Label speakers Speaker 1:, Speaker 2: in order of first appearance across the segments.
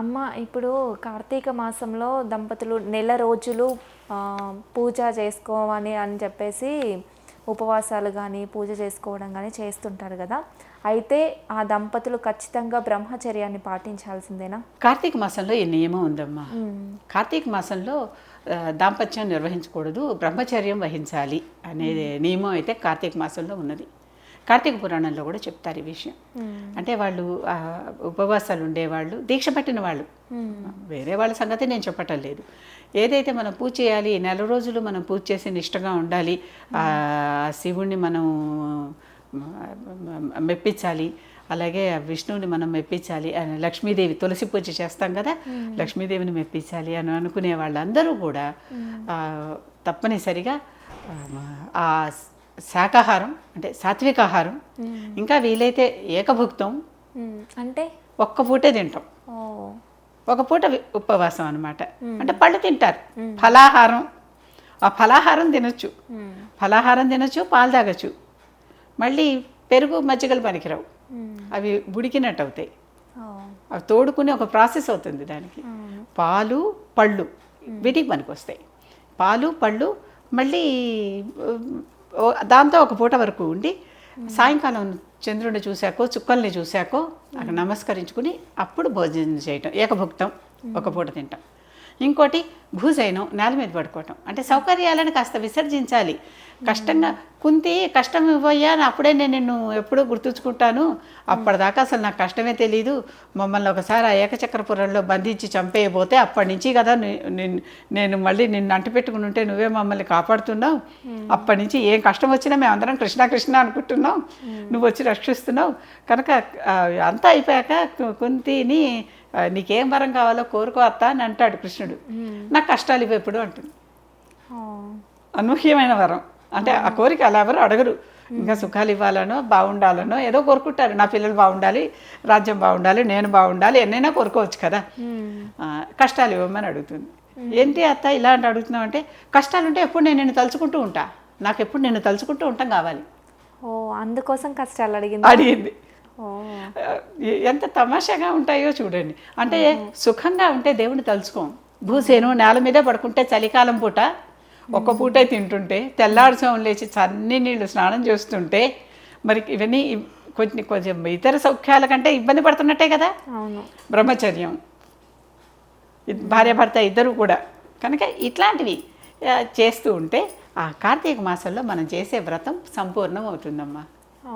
Speaker 1: అమ్మ ఇప్పుడు కార్తీక మాసంలో దంపతులు నెల రోజులు పూజ చేసుకోవాలి అని చెప్పేసి ఉపవాసాలు కానీ పూజ చేసుకోవడం కానీ చేస్తుంటారు కదా. అయితే ఆ దంపతులు ఖచ్చితంగా బ్రహ్మచర్యాన్ని పాటించాల్సిందేనా?
Speaker 2: కార్తీక మాసంలో ఈ నియమం ఉందమ్మా? కార్తీక మాసంలో దాంపత్యం నిర్వహించకూడదు బ్రహ్మచర్యం వహించాలి అనే నియమం అయితే కార్తీక మాసంలో ఉన్నది. కార్తీక పురాణంలో కూడా చెప్తారు ఈ విషయం. అంటే వాళ్ళు ఉపవాసాలు ఉండేవాళ్ళు దీక్ష పట్టిన వాళ్ళు. వేరే వాళ్ళ సంగతి నేను చెప్పటం లేదు. ఏదైతే మనం పూజ చేయాలి నెల రోజులు మనం పూజ చేసి నిష్టగా ఉండాలి ఆ శివుణ్ణి మనం మెప్పించాలి అలాగే విష్ణువుని మనం మెప్పించాలి అని లక్ష్మీదేవి తులసి పూజ చేస్తాం కదా లక్ష్మీదేవిని మెప్పించాలి అని అనుకునే వాళ్ళందరూ కూడా తప్పనిసరిగా ఆ శాకాహారం అంటే సాత్వికాహారం ఇంకా వీలైతే ఏకభుక్తం.
Speaker 1: అంటే?
Speaker 2: ఒక్క పూటే తింటాం. ఒక పూట ఉపవాసం అనమాట అంటే పళ్ళు తింటారు. ఫలాహారం. ఆ ఫలాహారం తినొచ్చు. ఫలాహారం తినొచ్చు పాలు తాగొచ్చు. మళ్ళీ పెరుగు మజ్జిగలు పనికిరావు. అవి ఉడికినట్టు అవుతాయి అవి తోడుకునే ఒక ప్రాసెస్ అవుతుంది దానికి. పాలు పళ్ళు వీటికి పనికొస్తాయి. పాలు పళ్ళు మళ్ళీ దాంతో ఒక పూట వరకు ఉండి సాయంకాలం చంద్రుడిని చూశాకో చుక్కల్ని చూశాకో అక్కడ నమస్కరించుకుని అప్పుడు భోజనం చేయటం ఏకభుక్తం ఒక పూట తింటాం. ఇంకోటి భూజైనం నేల మీద పడుకోవటం. అంటే సౌకర్యాలను కాస్త విసర్జించాలి. కష్టంగా కుంతి కష్టం ఇవ్వయ్యా అప్పుడే నేను నిన్ను ఎప్పుడూ గుర్తుంచుకుంటాను. అప్పటిదాకా అసలు నాకు కష్టమే తెలియదు మమ్మల్ని ఒకసారి ఆ ఏకచక్రపురంలో బంధించి చంపేయబోతే అప్పటి నుంచి కదా నిన్- మళ్ళీ నిన్ను అంటిపెట్టుకుని ఉంటే నువ్వే మమ్మల్ని కాపాడుతున్నావు. అప్పటి నుంచి ఏం కష్టం వచ్చినా మేము అందరం కృష్ణ కృష్ణ అనుకుంటున్నాం. నువ్వు వచ్చి రక్షిస్తున్నావు. కనుక అంతా అయిపోయాక కుంతిని నీకేం వరం కావాలో కోరుకో అత్త అని అంటాడు కృష్ణుడు. నాకు కష్టాలు ఇవ్వ ఎప్పుడు అంటుంది. అనూహ్యమైన వరం. అంటే ఆ కోరిక అలా ఎవరు అడగరు. ఇంకా సుఖాలు ఇవ్వాలనో బాగుండాలనో ఏదో కోరుకుంటారు. నా పిల్లలు బాగుండాలి రాజ్యం బాగుండాలి నేను బాగుండాలి ఎన్నైనా కోరుకోవచ్చు కదా. కష్టాలు ఇవ్వమని అడుగుతుంది. ఏంటి అత్త ఇలాంటి అడుగుతున్నావు అంటే కష్టాలు ఉంటే ఎప్పుడు నేను నిన్ను తలుచుకుంటూ ఉంటా. నాకు ఎప్పుడు నిన్ను తలుచుకుంటూ ఉంటాం కావాలి.
Speaker 1: ఓ అందుకోసం కష్టాలు అడిగింది?
Speaker 2: అడిగింది. ఎంత తమాషాగా ఉంటాయో చూడండి. అంటే సుఖంగా ఉంటే దేవుని తలుచుకోం. భూసేను నేల మీదే పడుకుంటే చలికాలం పూట ఒక్క పూటే తింటుంటే తెల్లారుజాము లేచి చన్ని నీళ్ళు స్నానం చేస్తుంటే మరి ఇవన్నీ కొన్ని కొంచెం ఇతర సౌఖ్యాల కంటే ఇబ్బంది పడుతున్నట్టే కదా? బ్రహ్మచర్యం. భార్యాభర్త ఇద్దరు కూడా. కనుక ఇట్లాంటివి చేస్తూ ఉంటే ఆ కార్తీక మాసంలో మనం చేసే వ్రతం సంపూర్ణం అవుతుందమ్మా
Speaker 1: ఓ.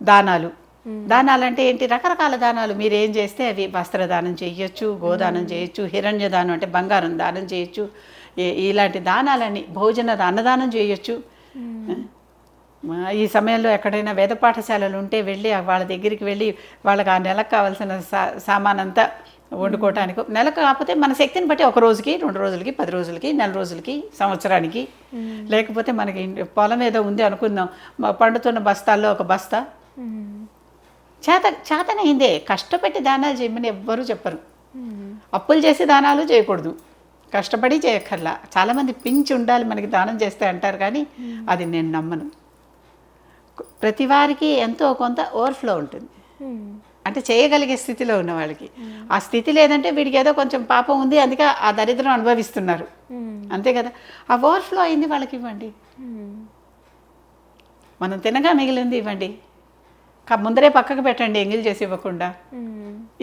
Speaker 2: దానాలు. దానాలు అంటే ఏంటి? రకరకాల దానాలు. మీరు ఏం చేస్తే అవి వస్త్రదానం చేయొచ్చు గోదానం చేయొచ్చు హిరణ్య దానం అంటే బంగారం దానం చేయొచ్చు ఇలాంటి దానాలని భోజన అన్నదానం చేయొచ్చు. ఈ సమయంలో ఎక్కడైనా వేద పాఠశాలలు ఉంటే వెళ్ళి వాళ్ళ దగ్గరికి వెళ్ళి వాళ్ళకి ఆ నెలకు కావాల్సిన సా సామాన్ అంతా వండుకోవటానికి నెలకు కాకపోతే మన శక్తిని బట్టి ఒక రోజుకి రెండు రోజులకి పది రోజులకి నెల రోజులకి సంవత్సరానికి. లేకపోతే మనకి పొలం ఏదో ఉంది అనుకుందాం. పండుతున్న బస్తాల్లో ఒక బస్తా. చేత చేతనైందే కష్టపెట్టి దానాలు చేయమని ఎవ్వరూ చెప్పరు. అప్పులు చేసి దానాలు చేయకూడదు. కష్టపడి చేయక్కర్లా. చాలామంది పించి ఉండాలి మనకి దానం చేస్తే అంటారు కానీ అది నేను నమ్మను. ప్రతి వారికి ఎంతో కొంత ఓవర్ఫ్లో ఉంటుంది. అంటే చేయగలిగే స్థితిలో ఉన్న వాళ్ళకి. ఆ స్థితి లేదంటే వీడికి ఏదో కొంచెం పాపం ఉంది అందుకే ఆ దరిద్రం అనుభవిస్తున్నారు. అంతే కదా? ఆ ఓవర్ఫ్లో అయింది వాళ్ళకి ఇవ్వండి. మనం తినగా మిగిలింది ఇవ్వండి. ముందరే పక్కకు పెట్టండి ఎంగిల్ చేసి ఇవ్వకుండా.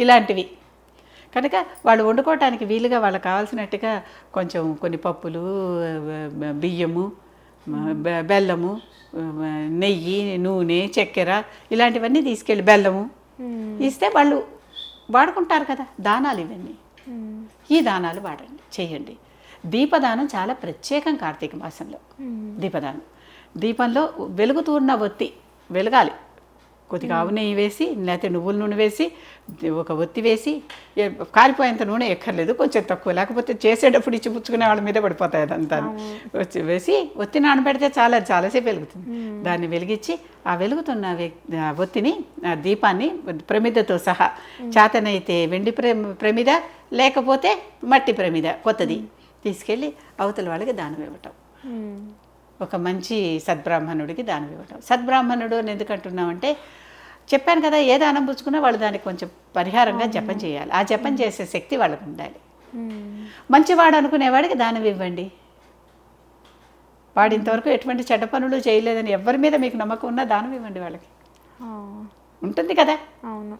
Speaker 2: ఇలాంటివి కనుక వాళ్ళు వండుకోవటానికి వీలుగా వాళ్ళకి కావాల్సినట్టుగా కొంచెం కొన్ని పప్పులు బియ్యము బెల్లము నెయ్యి నూనె చక్కెర ఇలాంటివన్నీ తీసుకెళ్ళి బెల్లము. ఇస్తే వాళ్ళు వాడుకుంటారు కదా దానాలు ఇవన్నీ. ఈ దానాలు వాడండి చేయండి దీపదానం చాలా ప్రత్యేకం కార్తీక మాసంలో. దీపదానం దీపంలో వెలుగుతున్న ఒత్తి వెలగాలి కొద్దిగా ఆవు నెయ్యి వేసి లేకపోతే నువ్వుల నూనె వేసి ఒక ఒత్తి వేసి కారిపోయేంత నూనె ఎక్కర్లేదు కొంచెం తక్కువ. లేకపోతే చేసేటప్పుడు ఇచ్చి పుచ్చుకునే వాళ్ళ మీద పడిపోతాయి అదంతా. వచ్చి వేసి ఒత్తి నానబెడితే చాలా చాలాసేపు వెలుగుతుంది. దాన్ని వెలిగించి ఆ వెలుగుతున్న ఒత్తిని ఆ దీపాన్ని ప్రమిదతో సహా చేతనైతే వెండి ప్ర ప్రమిద లేకపోతే మట్టి ప్రమిద కొత్తది. తీసుకెళ్ళి అవతల వాళ్ళకి దానం ఇవ్వటం. ఒక మంచి సద్బ్రాహ్మణుడికి దానం ఇవ్వటం. సద్బ్రాహ్మణుడు అని ఎందుకు అంటున్నామంటే చెప్పాను కదా ఏ దానం పుచ్చుకున్నా వాళ్ళు దానికి కొంచెం పరిహారంగా జపం చేయాలి. ఆ జపం చేసే శక్తి వాళ్ళకు ఉండాలి. మంచివాడు అనుకునేవాడికి దానం ఇవ్వండి. వాడు ఇంతవరకు ఎటువంటి చెడ్డ పనులు చేయలేదని ఎవరి మీద మీకు నమ్మకం ఉన్నా దానం ఇవ్వండి వాళ్ళకి. ఉంటుంది కదా?
Speaker 1: అవును.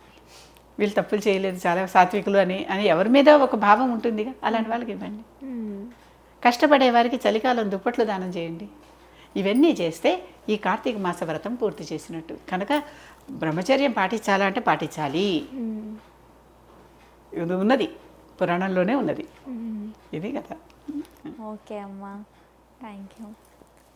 Speaker 2: వీళ్ళు తప్పులు చేయలేదు చాలా సాత్వికులు అని అని ఎవరి మీద ఒక భావం ఉంటుందిగా? అలాంటి వాళ్ళకి ఇవ్వండి. కష్టపడే వారికి చలికాలం దుప్పట్లు దానం చేయండి. ఇవన్నీ చేస్తే ఈ కార్తీక మాస వ్రతం పూర్తి చేసినట్టు. కనుక బ్రహ్మచర్యం పాటించాలంటే పాటించాలి.
Speaker 1: మ్మ్.
Speaker 2: ఇది ఉన్నది. పురాణంలోనే ఉన్నది. ఇది కదా.
Speaker 1: ఓకే అమ్మా. Thank you